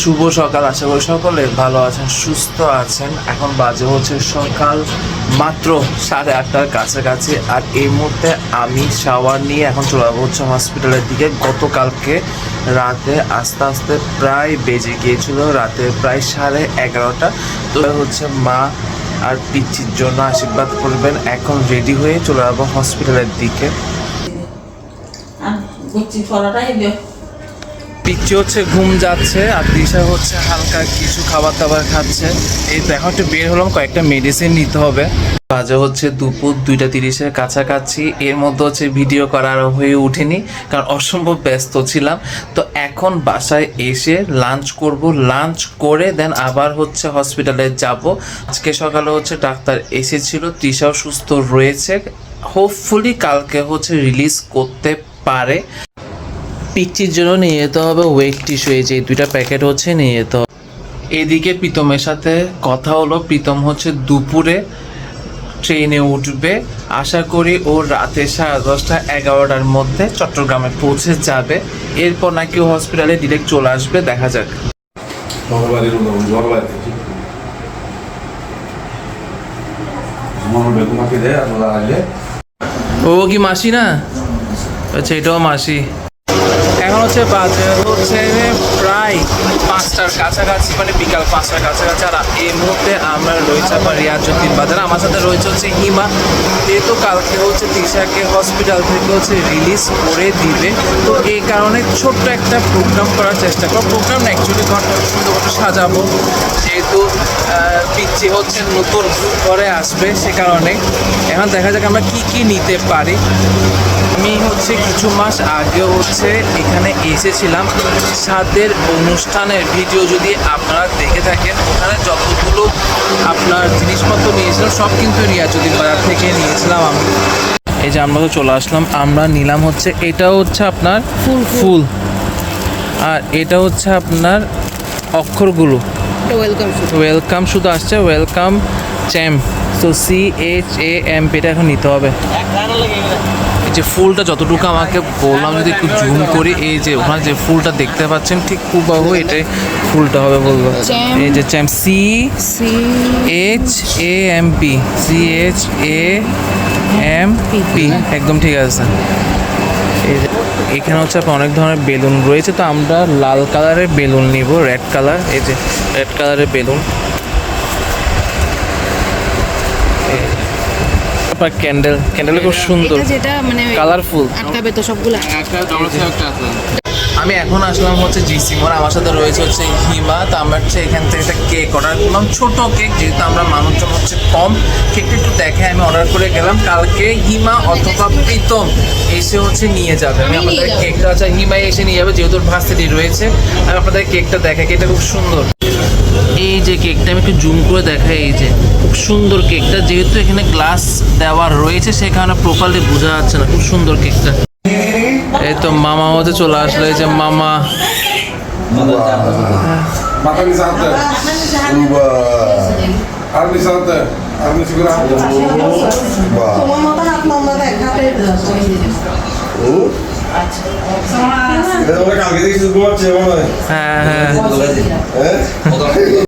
শুভ সকাল, আশা করি সকলে ভালো আছেন, সুস্থ আছেন। এখন বাজে হচ্ছে সকাল মাত্র সাড়ে আটটার কাছাকাছি। আর এই মুহূর্তে আমি শাওয়ার নিয়ে এখন চলে যাব হচ্ছে হসপিটালের দিকে। গতকালকে রাতে আস্তে আস্তে প্রায় বেজে গিয়েছিল, রাতে প্রায় সাড়ে এগারোটা। তো হচ্ছে মা আর পিচ্ছির জন্য আশীর্বাদ করবেন। এখন রেডি হয়ে চলে যাব হসপিটালের দিকে। পিচ্ছি হচ্ছে, ঘুম যাচ্ছে, আর দিশা হচ্ছে হালকা কিছু খাবার দাবার খাচ্ছে। এই তো, এখন একটু বের হলাম, কয়েকটা মেডিসিন নিতে হবে। বাজে হচ্ছে দুপুর দুইটা তিরিশের কাছাকাছি। এর মধ্যে হচ্ছে ভিডিও করার হয়ে ওঠেনি কারণ অসম্ভব ব্যস্ত ছিলাম। তো এখন বাসায় এসে লাঞ্চ করব লাঞ্চ করে দেন আবার হচ্ছে হসপিটালে যাব। আজকে সকালে হচ্ছে ডাক্তার এসেছিল, তৃষাও সুস্থ রয়েছে। হোপফুলি কালকে হচ্ছে রিলিজ করতে পারে। পিচ্চির জন্য নিয়ে যেতে হবে ওয়েট টিস্যু এই যে দুইটা প্যাকেট হচ্ছে নিয়ে যেতে হবে। এদিকে প্রীতমের সাথে কথা হলো প্রীতম হচ্ছে দুপুরে ট্রেনে উঠবে। আশা করি ও রাতে সাড়ে দশটা এগারোটার মধ্যে চট্টগ্রামে পৌঁছে যাবে। এরপর নাকি ও হসপিটালে ডিরেক্ট চলে আসবে দেখা যাক। ও কি মাসি না? আচ্ছা এটাও মাসি। এখন হচ্ছে বাজে হচ্ছে প্রায় পাঁচটার কাছাকাছি মানে বিকাল পাঁচটার কাছাকাছি। আর এই মুহূর্তে আমরা রয়েছে আমার রিয়াজুদ্দিন বাজার আমার সাথে রয়েছে হচ্ছে হিমা যেহেতু কালকে হচ্ছে তিশাকে হসপিটাল থেকে হচ্ছে রিলিজ করে দিবে। তো এই কারণে ছোট্ট একটা প্রোগ্রাম করার চেষ্টা করো প্রোগ্রাম অ্যাকচুয়ালি ঘণ্টা সুন্দর সাজাবো। যেহেতু পিচ্ছি হচ্ছে নতুন ঘরে আসবে সে কারণে। এখন দেখা যাক আমরা কি কি নিতে পারি। আমি হচ্ছে কিছু মাস আগে হচ্ছে এখানে এসেছিলাম। সাদের অনুষ্ঠানের ভিডিও যদি আপনারা দেখে থাকেন ওখানে যতগুলো আপনার জিনিসপত্র নিয়েছিলাম সব কিন্তু রিয়াজুদ্দিন বাজার থেকে নিয়েছিলাম আমি। এই যে আমরা তো চলে আসলাম আমরা নিলাম হচ্ছে এটা হচ্ছে আপনার ফুল। ফুল। আর এটা হচ্ছে আপনার অক্ষরগুলো। ওয়েলকাম শুধু আসছে ওয়েলকাম চ্যাম্প তো সি এইচ এ এম এটা এখন নিতে হবে। এই যে ফুলটা যতটুকু আমাকে বললাম যদি একটু জুম করি এই যে ওখানে যে ফুলটা দেখতে পাচ্ছেন ঠিক খুব হুবাহু এটাই ফুলটা হবে বলব এই যে champ C C H A M P C H A M P একদম ঠিক আছে। এখানে হচ্ছে আপনার অনেক ধরনের বেলুন রয়েছে তো আমরা লাল কালারের বেলুন নিব রেড কালার এই যে রেড কালারের বেলুন। আপনার ক্যান্ডেল ক্যান্ডেল খুব সুন্দর। যেটা মানে কালারফুল আটকাবে তো সবগুলা। আমি এখন আসলাম হচ্ছে জিসি মোড়। আমার সাথে রয়েছে হচ্ছে হিমা। তো আমরা হচ্ছে এখান থেকে একটা কেক অর্ডার করলাম। ছোট কেক যেহেতু আমরা মানুষজন হচ্ছে কম। কেকটা একটু দেখে আমি অর্ডার করে গেলাম। কালকে হিমা অথবা প্রীতম এসে হচ্ছে নিয়ে যাবে। আমি আপনাদের কেকটা আচ্ছা হিমাই এসে নিয়ে যাবে যেহেতু ভার্সিটি রয়েছে। আমি আপনাদের কেকটা দেখে কেকটা খুব সুন্দর। এই যে কেকটা আমি একটু জুম করে দেখাই। এই যে খুব সুন্দর কেকটা। যেহেতু এখানে গ্লাস দেওয়া রয়েছে সে কারণে প্রপারলি বোঝা যাচ্ছে না। খুব সুন্দর কেকটা। এই তো মামা হতে চলে আসলো এই যে মামা। হয় হ্যাঁ হ্যাঁ। হ্যাঁ।